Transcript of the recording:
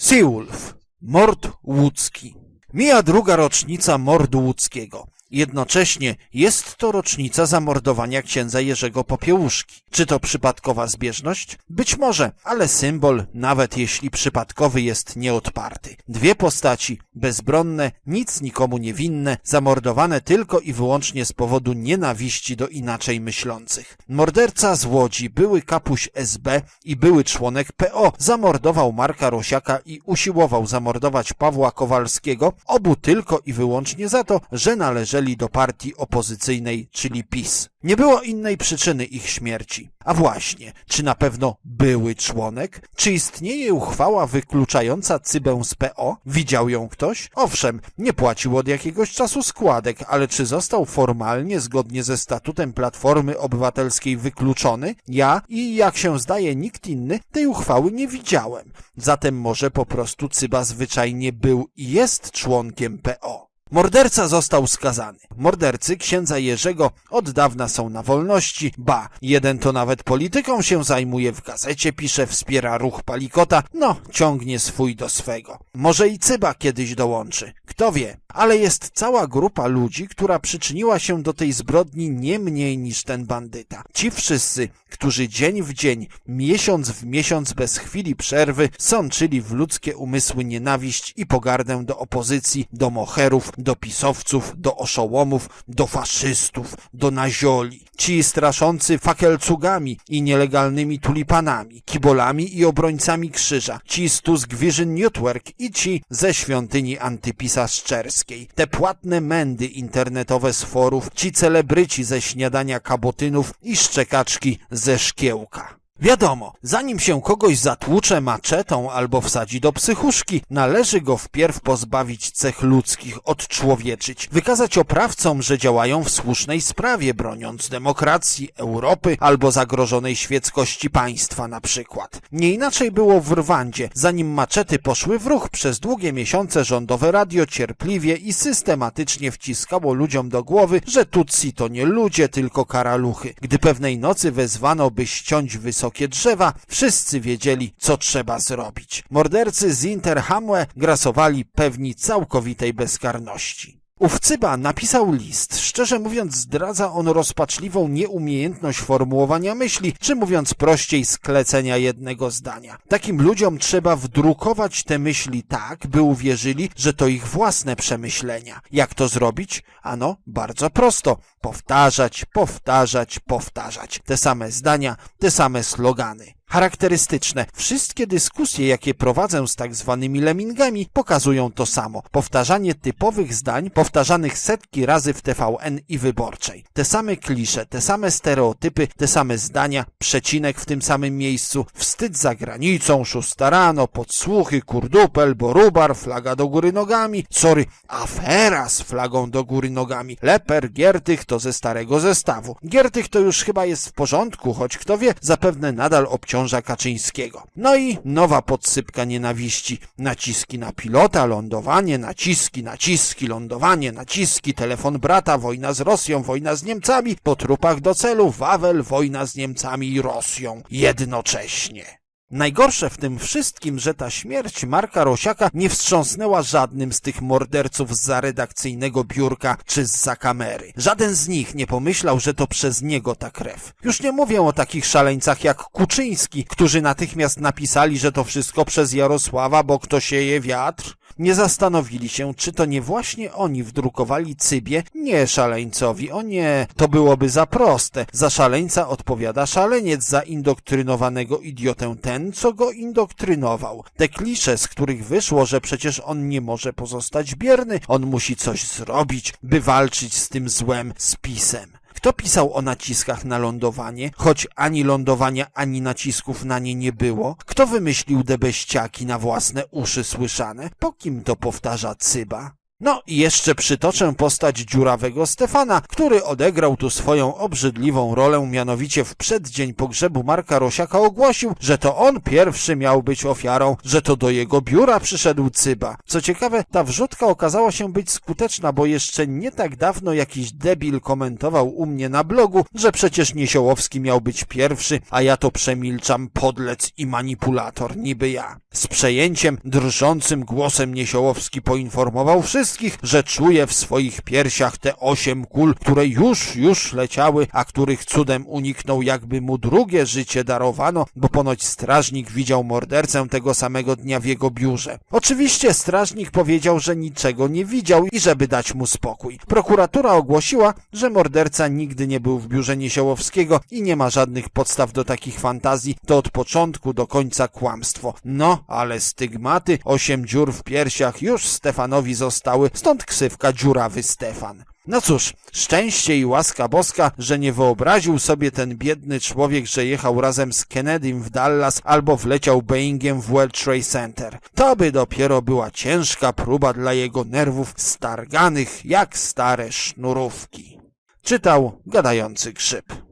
Seawolf. Mord łódzki. Mija druga rocznica mordu łódzkiego. Jednocześnie jest to rocznica zamordowania księdza Jerzego Popiełuszki. Czy to przypadkowa zbieżność? Być może, ale symbol, nawet jeśli przypadkowy, jest nieodparty. Dwie postaci, bezbronne, nic nikomu niewinne, zamordowane tylko i wyłącznie z powodu nienawiści do inaczej myślących. Morderca z Łodzi, były kapuś SB i były członek PO, zamordował Marka Rosiaka i usiłował zamordować Pawła Kowalskiego, obu tylko i wyłącznie za to, że należeli do partii opozycyjnej, czyli PiS. Nie było innej przyczyny ich śmierci. A właśnie, czy na pewno były członek? Czy istnieje uchwała wykluczająca Cybę z PO? Widział ją ktoś? Owszem, nie płacił od jakiegoś czasu składek, ale czy został formalnie, zgodnie ze statutem Platformy Obywatelskiej wykluczony? Ja i jak się zdaje nikt inny tej uchwały nie widziałem. Zatem może po prostu Cyba zwyczajnie był i jest członkiem PO. Morderca został skazany. Mordercy księdza Jerzego od dawna są na wolności, ba, jeden to nawet polityką się zajmuje, w gazecie pisze, wspiera ruch Palikota, no, ciągnie swój do swego. Może i Cyba kiedyś dołączy, kto wie. Ale jest cała grupa ludzi, która przyczyniła się do tej zbrodni nie mniej niż ten bandyta. Ci wszyscy, którzy dzień w dzień, miesiąc w miesiąc bez chwili przerwy sączyli w ludzkie umysły nienawiść i pogardę do opozycji, do moherów, do pisowców, do oszołomów, do faszystów, do nazioli. Ci straszący fakelcugami i nielegalnymi tulipanami, kibolami i obrońcami krzyża, ci z Tusk Vision Network i ci ze świątyni Antypisa Szczerskiej, te płatne mędy internetowe z forów, ci celebryci ze śniadania kabotynów i szczekaczki ze szkiełka. Wiadomo, zanim się kogoś zatłucze maczetą albo wsadzi do psychuszki, należy go wpierw pozbawić cech ludzkich, odczłowieczyć, wykazać oprawcom, że działają w słusznej sprawie, broniąc demokracji, Europy albo zagrożonej świeckości państwa na przykład. Nie inaczej było w Rwandzie, zanim maczety poszły w ruch przez długie miesiące rządowe radio cierpliwie i systematycznie wciskało ludziom do głowy, że Tutsi to nie ludzie, tylko karaluchy. Gdy pewnej nocy wezwano, by ściąć wysokie drzewa, wszyscy wiedzieli, co trzeba zrobić. Mordercy z Interhamwe grasowali pewni całkowitej bezkarności. Ów Cyba napisał list. Szczerze mówiąc, zdradza on rozpaczliwą nieumiejętność formułowania myśli, czy mówiąc prościej, sklecenia jednego zdania. Takim ludziom trzeba wdrukować te myśli tak, by uwierzyli, że to ich własne przemyślenia. Jak to zrobić? Ano, bardzo prosto. Powtarzać, powtarzać, powtarzać. Te same zdania, te same slogany. Charakterystyczne. Wszystkie dyskusje, jakie prowadzę z tak zwanymi lemmingami, pokazują to samo. Powtarzanie typowych zdań, powtarzanych setki razy w TVN i wyborczej. Te same klisze, te same stereotypy, te same zdania, przecinek w tym samym miejscu, wstyd za granicą, szósta rano, podsłuchy, kurdupel, borubar, flaga do góry nogami, sorry, afera z flagą do góry nogami, leper, Giertych to ze starego zestawu. Giertych to już chyba jest w porządku, choć kto wie, zapewne nadal obciąża Kaczyńskiego. No i nowa podsypka nienawiści. Naciski na pilota, lądowanie, naciski, naciski, lądowanie, naciski, telefon brata, wojna z Rosją, wojna z Niemcami, po trupach do celu, Wawel, wojna z Niemcami i Rosją. Jednocześnie. Najgorsze w tym wszystkim, że ta śmierć Marka Rosiaka nie wstrząsnęła żadnym z tych morderców z redakcyjnego biurka czy z za kamery. Żaden z nich nie pomyślał, że to przez niego ta krew. Już nie mówię o takich szaleńcach jak Kuczyński, którzy natychmiast napisali, że to wszystko przez Jarosława, bo kto sieje wiatr. Nie zastanowili się, czy to nie właśnie oni wdrukowali Cybie? Nie szaleńcowi, o nie, to byłoby za proste. Za szaleńca odpowiada szaleniec, za indoktrynowanego idiotę ten, co go indoktrynował. Te klisze, z których wyszło, że przecież on nie może pozostać bierny, on musi coś zrobić, by walczyć z tym złem, z pisem. Kto pisał o naciskach na lądowanie, choć ani lądowania, ani nacisków na nie nie było? Kto wymyślił debeściaki na własne uszy słyszane? Po kim to powtarza Cyba? No i jeszcze przytoczę postać dziurawego Stefana, który odegrał tu swoją obrzydliwą rolę, mianowicie w przeddzień pogrzebu Marka Rosiaka ogłosił, że to on pierwszy miał być ofiarą, że to do jego biura przyszedł Cyba. Co ciekawe, ta wrzutka okazała się być skuteczna, bo jeszcze nie tak dawno jakiś debil komentował u mnie na blogu, że przecież Niesiołowski miał być pierwszy, a ja to przemilczam podlec i manipulator, niby ja. Z przejęciem, drżącym głosem Niesiołowski poinformował wszystkich, że czuje w swoich piersiach te osiem kul, które już, już leciały, a których cudem uniknął, jakby mu drugie życie darowano, bo ponoć strażnik widział mordercę tego samego dnia w jego biurze. Oczywiście strażnik powiedział, że niczego nie widział i żeby dać mu spokój. Prokuratura ogłosiła, że morderca nigdy nie był w biurze Niesiołowskiego i nie ma żadnych podstaw do takich fantazji, to od początku do końca kłamstwo. No, ale stygmaty, osiem dziur w piersiach już Stefanowi zostały, stąd ksywka dziurawy Stefan. No cóż, szczęście i łaska boska, że nie wyobraził sobie ten biedny człowiek, że jechał razem z Kennedym w Dallas albo wleciał Boeingiem w World Trade Center. To by dopiero była ciężka próba dla jego nerwów starganych jak stare sznurówki. Czytał gadający grzyb.